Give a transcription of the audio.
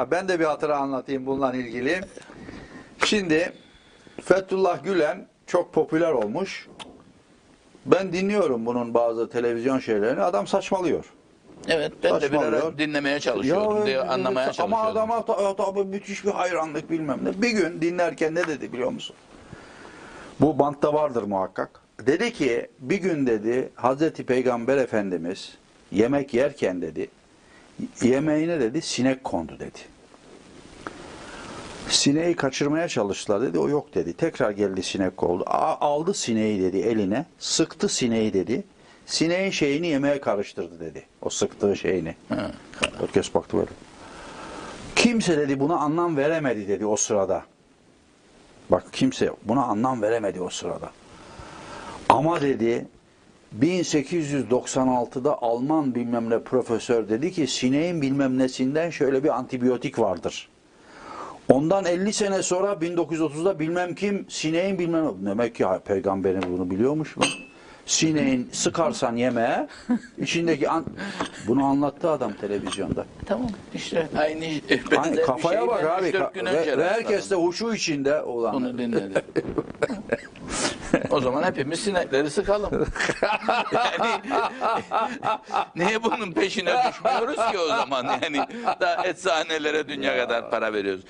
Ben de bir hatıra anlatayım bununla ilgili. Şimdi Fethullah Gülen çok popüler olmuş. Ben dinliyorum bunun bazı televizyon şeylerini. Adam saçmalıyor. Evet ben de bir Saçmalıyor. ara dinlemeye çalışıyordum, diye anlamaya Ama çalışıyordum. adama ta- tabii müthiş bir hayranlık bilmem ne. Bir gün dinlerken ne dedi biliyor musun? Bu bantta vardır muhakkak. Dedi ki bir gün dedi Hazreti Peygamber Efendimiz yemek yerken dedi yemeğine dedi sinek kondu dedi. Sineği kaçırmaya çalıştılar dedi. O yok dedi. Tekrar geldi sinek oldu. Aldı sineği dedi eline. Sıktı sineği dedi. Sineğin şeyini yemeğe karıştırdı dedi. O sıktığı şeyini. Herkes baktı böyle. Kimse dedi buna anlam veremedi dedi o sırada. Bak kimse buna anlam veremedi o sırada. Ama dedi 1896'da Alman bilmem ne profesör dedi ki sineğin bilmem nesinden şöyle bir antibiyotik vardır. Ondan 50 sene sonra 1930'da bilmem kim sineğin bilmem demek ki peygamberin bunu biliyormuş mu? Sineğin sıkarsan yemeğe içindeki an... bunu anlattı adam televizyonda. Tamam işte aynı Ay, benzer bir kafaya bak abi. 3-4 gün Ka- önce ve, ve herkes de huşu içinde olan. Bunu dinledi. o zaman hepimiz sinekleri sıkalım. yani niye bunun peşine düşmüyoruz ki o zaman? Yani daha eczanelere dünya kadar para veriyoruz.